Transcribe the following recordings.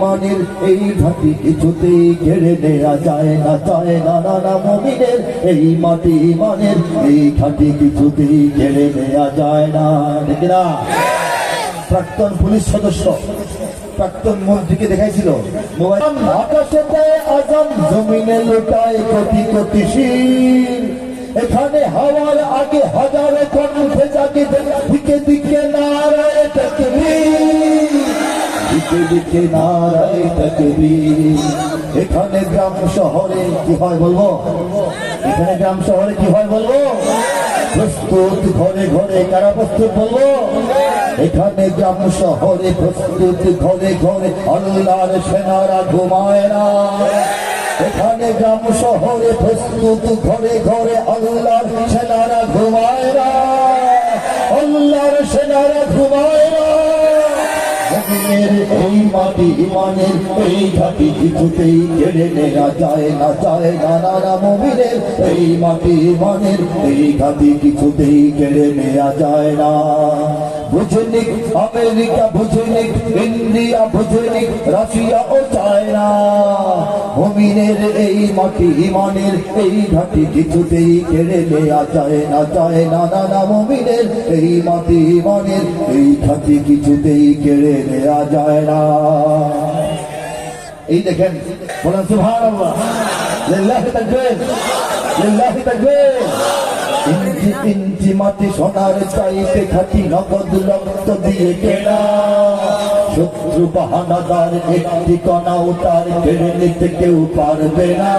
ইমানের এই ঘাটি কিছুতেই কেড়ে নেওয়া যায় না যায় না না না, মমিনের এই মাটি ইমানের এই ঘাটি কিছুতেই কেড়ে নেওয়া যায় না, ঠিক না? প্রাক্তন পুলিশ সদস্য, প্রাক্তন মন্ত্রীকে দেখাইছিল, মোবাইল আকাশে দেয় আজান জমিনে লোটায় কোটি কোটি এখানে হাওয়ার আগে হাজারো কণ্ঠে জাগে, দিকে দিকে নারায় তকবীর দিকে দিকে নারায় তকবীর। এখানে গ্রাম শহরে কি হয় বলব? এখানে গ্রাম শহরে কি হয় বলব? প্রস্তুত ঘরে ঘরে কারা প্রস্তুত বলব? এখানে গ্রাম শহরে প্রস্তুত ঘরে ঘরে আল্লাহর সেনারা ঘুমায় না। এখানে গ্রাম শহরে প্রস্তুত ঘরে ঘরে আল্লাহর সেনারা ঘুমায় না। আল্লাহর সেনারা ঘুমায় না এই মাটি, ইমানের এই ঘাটি, কিছুতেই কেড়ে নেওয়া যায় না যায় না নানা এই মাটি, ইমানের এই ঘাটি, কিছুতেই কেড়ে নেওয়া যায় না। বুঝনিক আমেরিকা বুঝনিক ইন্ডিয়া বুঝনিক রাশিয়া ও চায়না মমিনের এই মাটি, ইমানের এই ঘাটি কিছুতেই কেড়ে নেওয়া যায় না যায় না না না। মমিনের এই মাটি, ইমানের এই ঘাটি কিছুতেই কেড়ে নেওয়া যায় না। এই দেখেন, বলেন তাকবীর ইঞ্চি ইঞ্চি মাটি সোনার চাইতে খাটি নগদ রক্ত দিয়ে কেনা। শত্রু বাহানাদার একটি কণা উতার কেড়ে নিতে কেউ পারবে না।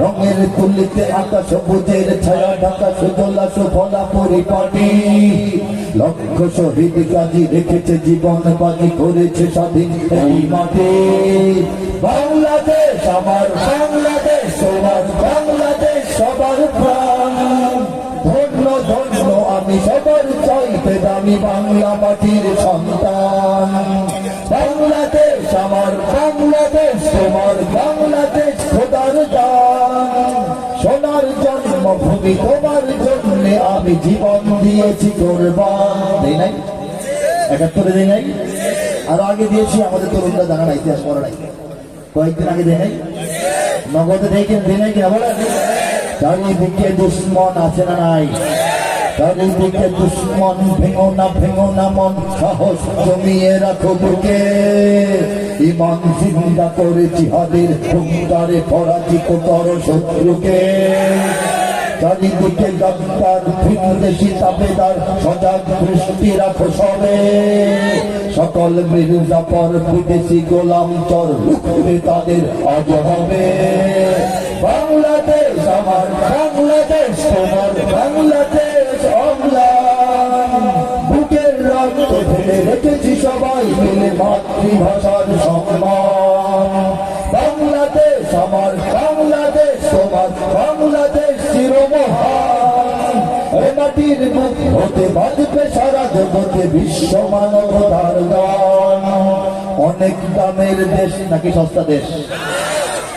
রঙের তুলিতে আকাশ সবুজের ছায়া, ঢাকা সুজলা সুফলা পরিপাটি। লক্ষ শহীদ গাজী রেখেছে জীবন বাজি করেছে স্বাধীন এই মাটি। বাংলাদেশ আমার বাংলাদেশ তোমার বাংলাদেশ, সবার সবার চাইতে দামি বাংলা মাটির সন্তান বাংলাদেশ আমার বাংলাদেশ তোমার বাংলাদেশ খোদার দান সোনার জন্মভূমি তোমার জন্য আমি জীবন দিয়েছি কোরবান দেই নাই একাত্তরে দেই নাই আরও আগে দিয়েছি আমাদের তরুণরা জানা না ইতিহাস পড়া নাই কয়েকদিন আগে দেয় নাই নগদে দেয় কিনা দেয় নাই কিনা বলেন চারিদিকে দুশ্মন আছে না নাই চারিদিকে দুশ্মন, ভেঙো না ভেঙো না, মন সাহস জমিয়ে রাখো বুকে। ইমান জিন্দা করে জিহাদের হুঙ্কারে পরাজিত কর শত্রুকে। চারিদিকে গদ্দার ভিনদেশি তাবেদার সজাগ দৃষ্টি রাখো সবে। সকল মৃদুজাপর বিদেশি গোলাম চর তাদের আজ হবে। বাংলাদেশ আমার, বাংলাদেশ তোমার, বাংলাদেশ অম্লান বুকের রক্ত ঢেলে রেখেছি সবাই মিলে মাতৃভাষার সম্মান। বাংলাদেশ আমার মুখ হতে বাজবে সারা জগতে বিশ্ব মানবতার গান অনেক দামের দেশ নাকি সস্তা দেশ?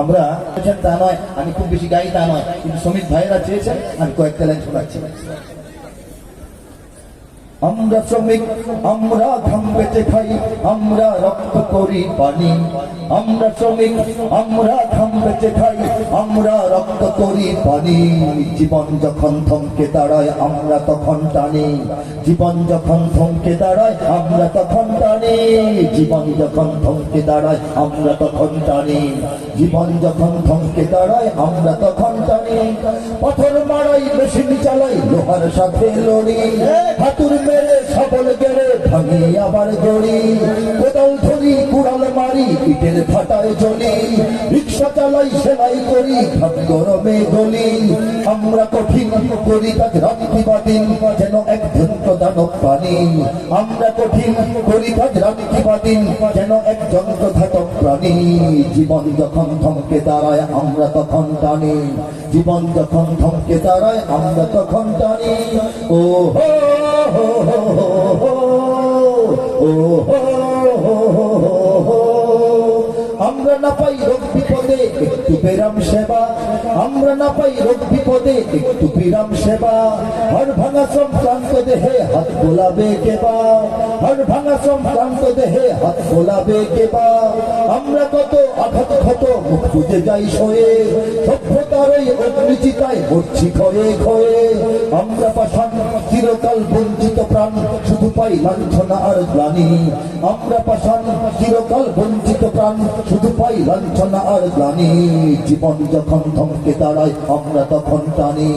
আমরা তা নয়, আমি খুব বেশি গাই তা নয়, কিন্তু শ্রমিক ভাইয়েরা চেয়েছেন আমি কয়েকটা লাইন শোনাচ্ছি। আমরা শ্রমিক, আমরা ঘাম বেঁচে খাই, আমরা রক্ত করি পানি। আমরা শ্রমিক, আমরা ঘাম বেঁচে খাই, আমরা রক্ত করি পানি। জীবন যখন থমকে দাঁড়ায়, আমরা তখন টানি। জীবন যখন থমকে দাঁড়ায়, আমরা তখন টানি। জীবন যখন থমকে দাঁড়ায়, আমরা তখন টানি। জীবন যখন থমকে দাঁড়ায়, আমরা তখন টানি। পাথর মারাই, মেশিন চালাই, লোহার সাথে লড়ি। হাতুর মেরে সবল গেড়ে ভাঙে আবার গড়ি। কোদাল ধরি কুড়াল মারি, ইটের ফাটায় জলি রিক্সা চালাই সেলাই করি, ঘাম গরমে গলি। আমরা কঠিন করি কাজ রাত্রি বাদিন যেন এক ধন্ত দানব পানি আমরা কঠিন করি কাজ রাত্রি বাদিন যেন এক যন্ত্র প্রাণী, জীবন যখন থমকে দাঁড়ায়, আমরা তখন টানি। জীবন যখন থমকে দাঁড়ায়, আমরা তখন টানি। ও হো হো হো হো ও হো হো আমরা না পাই রোগ বিপদে, একটু বিরাম সেবা। আমরা না পাই রোগ বিপদে, একটু বিরাম সেবা। হর ভাঙা সংক্রান্ত দেহে হাত বোলাবে কেবা হর ভাঙা সংক্রান্ত দেহে হাত বোলাবে কেবা আমরা কত আঘাত ক্ষত বুঝে যাই সয়ে। সভ্যতার ওই অগ্নিচিতায় মরছি ক্ষয়ে ক্ষয়ে আমরা পাষাণ, চিরকাল বঞ্চিত প্রাণ, শুধু পাই লাঞ্ছনা আর গ্লানি। আমরা পাষাণ, চিরকাল বঞ্চিত প্রাণ, শুধু পাই লাঞ্ছনা আর গ্লানি। জীবন যখন থমকে দাঁড়ায়, আমরা তখন টানি।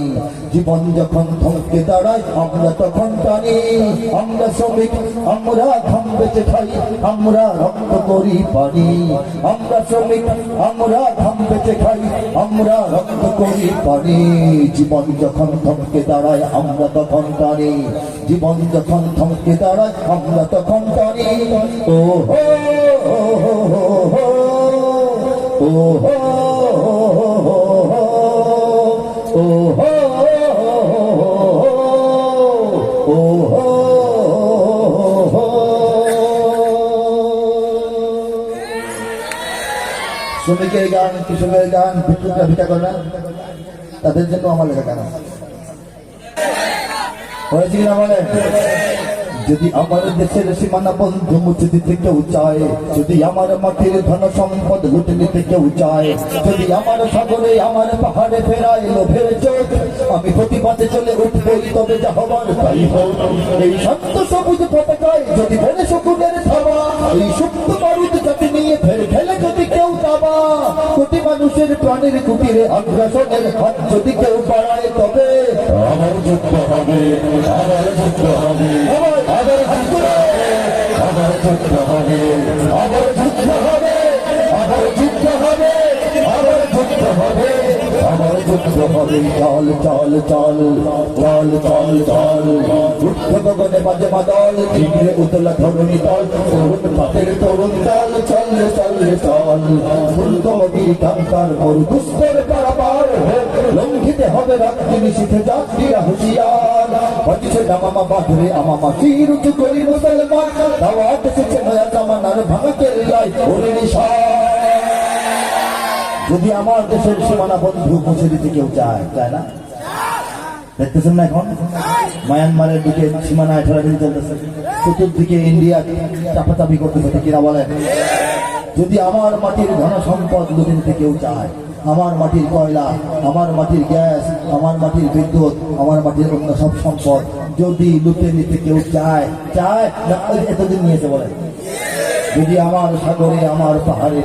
জীবন যখন থমকে দাঁড়ায়, আমরা তখন টানি। আমরা শ্রমিক, আমরা ঘাম বেঁচে খাই, আমরা রক্ত করি পানি। আমরা শ্রমিক, আমরা ধাম বেঁচে খাই, আমরা রক্ত করি পানি। জীবন যখন থমকে দাঁড়ায়, আমরা তখন টানি জীবন যখন থমকে দাঁড়ায়, আমরা তখন টানি ও হো ও হো শ্রমিকের গান, কৃষকের গান ভিক্ষুকরা ভিটা করে না তাদের জন্য আমার লেখা আছে। হয়েছে কিনা বলে যদি আমার দেশের সীমানা বন্ধু মুছে দিতে কেউ যদি আমার মাটির ধন সম্পদ লুটে নিতে কেউ যদি আমার সাগরে আমার পাহাড়ে ফেরায় লোভের চোখ, আমি প্রতিবাদে চলে উঠবই তবে যা হবার তাই হোক এই শান্ত সবুজ পতাকায় যদি ফেলে শকুনের থাবা এই সুপ্ত বারুদ প্রাণের কুটিরে অগ্রসনের হাত যদি কেউ বাড়ায় তবে আমার যুদ্ধ হবে আমার যুদ্ধ হবে আমার যুদ্ধ হবে আমার যুদ্ধ হবে। আমার হবে চল চল চল চল চল চল উঠে গগনে বাজে মাদল ঝিমে উতলা ধরণী তল তরুণ পাতের তরুণ দল চল চল চল। ফুলকমগির কান্তার মরু দুস্তর পারাপার লঙ্ঘিতে হবে রাত্রি নিশীথে যাত্রীরা হুঁশিয়ার বাজছে দামামা বাঁধরে আমামা তীর উঁচু করি মুসলমান। দাওয়াত এসেছে নয়া জামানার ভাঙা কেল্লায় ওরে নিশান। যদি আমার দেশের সীমানা বন্ধু মুছে দিতে কেউ চায় চায় না? দেখতেছেন না এখন? মায়ানমারের দিকে সীমানায় ঠেলাঠেলি চলতেছে। চতুর্দিকে ইন্ডিয়া চাপাচাপি করতেছে কিনা বলেন যদি আমার মাটির ধন সম্পদ লুটে নিতে কেউ চায় আমার মাটির কয়লা, আমার মাটির গ্যাস, আমার মাটির বিদ্যুৎ, আমার মাটির অন্য সব সম্পদ যদি লুটে নিতে কেউ চায় চায় এতদিন নিয়েছে বলে। যদি আমার সাগরে, আমার পাহাড়ে